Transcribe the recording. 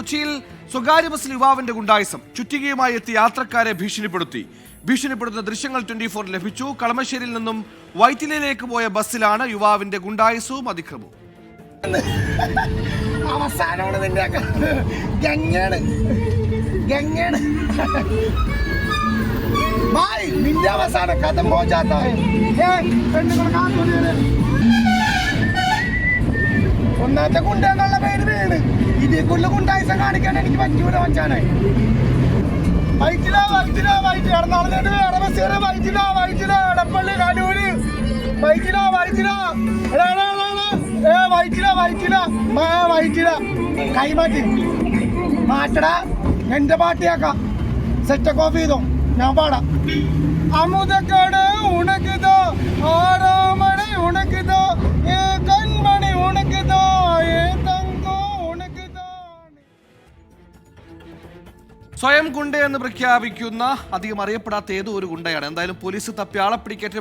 കൊച്ചിയിൽ സ്വകാര്യ ബസ്സിൽ യുവാവിന്റെ ഗുണ്ടായിസം. ചുറ്റികയുമായി എത്തി യാത്രക്കാരെ ഭീഷണിപ്പെടുത്തി. ഭീഷണിപ്പെടുത്തുന്ന ദൃശ്യങ്ങൾ ട്വന്റി ഫോർ ലഭിച്ചു. കളമശ്ശേരിയിൽ നിന്നും വൈറ്റിലയിലേക്ക് പോയ ബസ്സിലാണ് യുവാവിന്റെ ഗുണ്ടായിസവും അതിക്രമവും. അവസാനമാണ് ഒന്നാമത്തെ കുണ്ടെന്നുള്ള പേര് വീണ്. ഇതിക്കുള്ള കുണ്ടായിസം കാണിക്കാൻ എനിക്ക് പറ്റൂല മച്ചാനായി വൈറ്റിലോ വൈറ്റിലോ വൈറ്റില എറണാകുളത്ത് വേറെ ബസ് കയറി വൈറ്റില വൈറ്റില എടപ്പള്ളി കലൂര് വൈറ്റിലോ വൈറ്റിലോ. ഏ വൈറ്റിലോ വൈറ്റില ആ വൈറ്റില കൈമാറ്റി. മാറ്റടാ. എന്റെ പാട്ടിയാക്കാം സെറ്റൊക്കെ ഓഫ് ചെയ്തോ? ഞാൻ പാടാം. അമുതക്കാട് ഉണക്കുതോ സ്വയം ഗുണ്ട എന്ന് പ്രഖ്യാപിക്കുന്ന അധികം അറിയപ്പെടാത്ത ഏതോ ഒരു ഗുണ്ടയാണ്. എന്തായാലും പോലീസ് തപ്പി ആളെ പിടിക്കേറ്റ